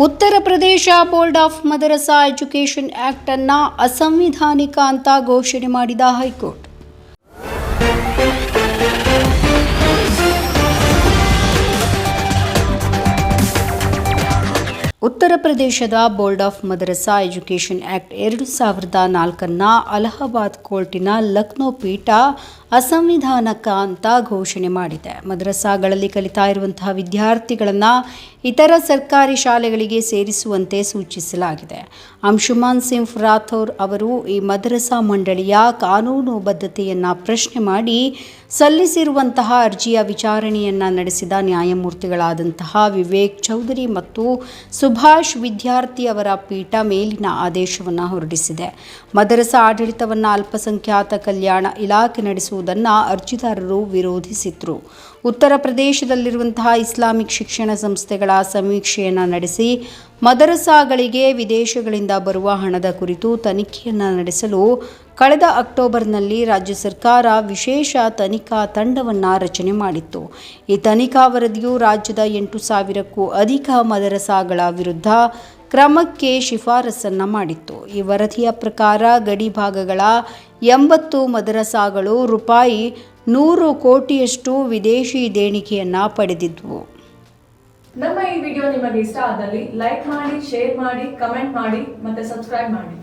Uttar Pradesh board of madrasa education act ಅನ್ನ ಅಸಂವಿಧಾನಿಕ ಅಂತ ಘೋಷಣೆ ಮಾಡಿದ ಹೈಕೋರ್ಟ್. ಉತ್ತರ ಪ್ರದೇಶದ board of madrasa education act ಎರಡು ಸಾವಿರದ ನಾಲ್ಕನ್ನ ಅಲಹಾಬಾದ್ ಕೋರ್ಟಿನ ಲಕ್ನೋ ಪೀಠ ಅಸಂವಿಧಾನಕ ಅಂತ ಘೋಷಣೆ ಮಾಡಿದೆ. ಮದರಸಾಗಳಲ್ಲಿ ಕಲಿತಾ ಇರುವಂತಹ ವಿದ್ಯಾರ್ಥಿಗಳನ್ನು ಇತರ ಸರ್ಕಾರಿ ಶಾಲೆಗಳಿಗೆ ಸೇರಿಸುವಂತೆ ಸೂಚಿಸಲಾಗಿದೆ. ಅಂಶುಮಾನ್ ಸಿಂಫ್ ರಾಥೋರ್ ಅವರು ಈ ಮದ್ರಸಾ ಮಂಡಳಿಯ ಕಾನೂನು ಬದ್ಧತೆಯನ್ನು ಪ್ರಶ್ನೆ ಮಾಡಿ ಸಲ್ಲಿಸಿರುವಂತಹ ಅರ್ಜಿಯ ವಿಚಾರಣೆಯನ್ನು ನಡೆಸಿದ ನ್ಯಾಯಮೂರ್ತಿಗಳಾದಂತಹ ವಿವೇಕ್ ಚೌಧರಿ ಮತ್ತು ಸುಭಾಷ್ ವಿದ್ಯಾರ್ಥಿ ಅವರ ಪೀಠ ಮೇಲಿನ ಆದೇಶವನ್ನು ಹೊರಡಿಸಿದೆ. ಮದರಸಾ ಆಡಳಿತವನ್ನು ಅಲ್ಪಸಂಖ್ಯಾತ ಕಲ್ಯಾಣ ಇಲಾಖೆ ನಡೆಸುವುದನ್ನು ಅರ್ಜಿದಾರರು ವಿರೋಧಿಸಿದ್ರು. ಉತ್ತರ ಪ್ರದೇಶದಲ್ಲಿರುವಂತಹ ಇಸ್ಲಾಮಿಕ್ ಶಿಕ್ಷಣ ಸಂಸ್ಥೆಗಳ ಸಮೀಕ್ಷೆಯನ್ನು ನಡೆಸಿ ಮದರಸಾಗಳಿಗೆ ವಿದೇಶಗಳಿಂದ ಬರುವ ಹಣದ ಕುರಿತು ತನಿಖೆಯನ್ನು ನಡೆಸಲು ಕಳೆದ ಅಕ್ಟೋಬರ್ನಲ್ಲಿ ರಾಜ್ಯ ಸರ್ಕಾರ ವಿಶೇಷ ತನಿಖಾ ತಂಡವನ್ನು ರಚನೆ ಮಾಡಿತ್ತು. ಈ ತನಿಖಾ ವರದಿಯು ರಾಜ್ಯದ ಎಂಟು ಸಾವಿರಕ್ಕೂ ಅಧಿಕ ಮದರಸಾಗಳ ವಿರುದ್ಧ ಕ್ರಮಕ್ಕೆ ಶಿಫಾರಸನ್ನು ಮಾಡಿತ್ತು. ಈ ವರದಿಯ ಪ್ರಕಾರ ಗಡಿ ಭಾಗಗಳ ಎಂಬತ್ತು ಮದರಸಾಗಳು ರೂಪಾಯಿ ನೂರು ಕೋಟಿಯಷ್ಟು ವಿದೇಶಿ ದೇಣಿಗೆಯನ್ನು ಪಡೆದಿದ್ವು. ನಮ್ಮ ಈ ವಿಡಿಯೋ ನಿಮಗೆ ಇಷ್ಟ ಆದಲ್ಲಿ ಲೈಕ್ ಮಾಡಿ, ಶೇರ್ ಮಾಡಿ, ಕಮೆಂಟ್ ಮಾಡಿ ಮತ್ತೆ ಸಬ್ಸ್ಕ್ರೈಬ್ ಮಾಡಿ.